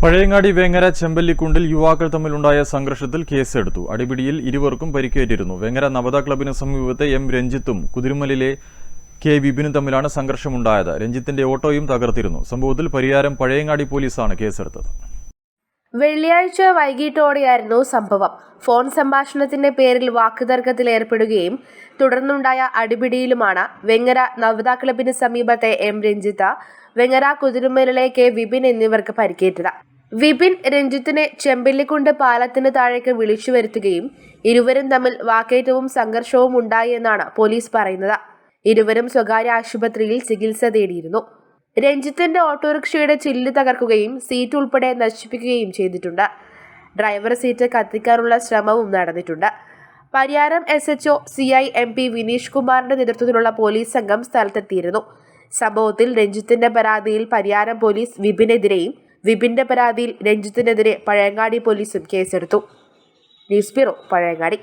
പഴയങ്ങാടി വേങ്ങര ചെമ്പല്ലിക്കുണ്ടിൽ യുവാക്കൾ തമ്മിലുണ്ടായ സംഘർഷത്തിൽ കേസെടുത്തു. അടിപിടിയിൽ ഇരുവർക്കും പരിക്കേറ്റിരുന്നു. വേങ്ങര നവത ക്ലബിന് സമീപത്തെ എം രഞ്ജിത്തും കുതിരുമലിലെ കെ വിപിനും തമ്മിലാണ് സംഘർഷമുണ്ടായത്. രഞ്ജിത്തിന്റെ ഓട്ടോയും തകർത്തിരുന്നു. സംഭവത്തിൽ പരിയാരം പഴയങ്ങാടി പോലീസാണ് കേസെടുത്തത്. വെള്ളിയാഴ്ച വൈകിട്ടോടെയായിരുന്നു സംഭവം. ഫോൺ സംഭാഷണത്തിന്റെ പേരിൽ വാക്കുതർക്കത്തിൽ ഏർപ്പെടുകയും തുടർന്നുണ്ടായ അടിപിടിയിലുമാണ് വെങ്ങര നവത ക്ലബിന് സമീപത്തെ എം രഞ്ജിത്ത വെങ്ങര കുതിരുമേലിലെ കെ വിപിൻ എന്നിവർക്ക് പരിക്കേറ്റത്. വിപിൻ രഞ്ജിത്തിനെ ചെമ്പല്ലിക്കുണ്ട് പാലത്തിന് താഴേക്ക് വിളിച്ചു വരുത്തുകയും ഇരുവരും തമ്മിൽ വാക്കേറ്റവും സംഘർഷവും ഉണ്ടായി എന്നാണ് പോലീസ് പറയുന്നത്. ഇരുവരും സ്വകാര്യ ആശുപത്രിയിൽ ചികിത്സ തേടിയിരുന്നു. രഞ്ജിത്തിന്റെ ഓട്ടോറിക്ഷയുടെ ചില്ല് തകർക്കുകയും സീറ്റ് ഉൾപ്പെടെ നശിപ്പിക്കുകയും ചെയ്തിട്ടുണ്ട്. ഡ്രൈവർ സീറ്റ് കത്തിക്കാനുള്ള ശ്രമവും നടന്നിട്ടുണ്ട്. Pariyaram S H O C I M P Vineesh കുമാറിന്റെ നേതൃത്വത്തിലുള്ള പോലീസ് സംഘം സ്ഥലത്തെത്തിയിരുന്നു. സംഭവത്തിൽ രഞ്ജിത്തിന്റെ പരാതിയിൽ പരിയാരം പോലീസ് വിപിനെതിരെയും വിപിന്റെ പരാതിയിൽ രഞ്ജിത്തിനെതിരെ പഴയങ്ങാടി പോലീസും കേസെടുത്തു. News bureau Pazhayangadi.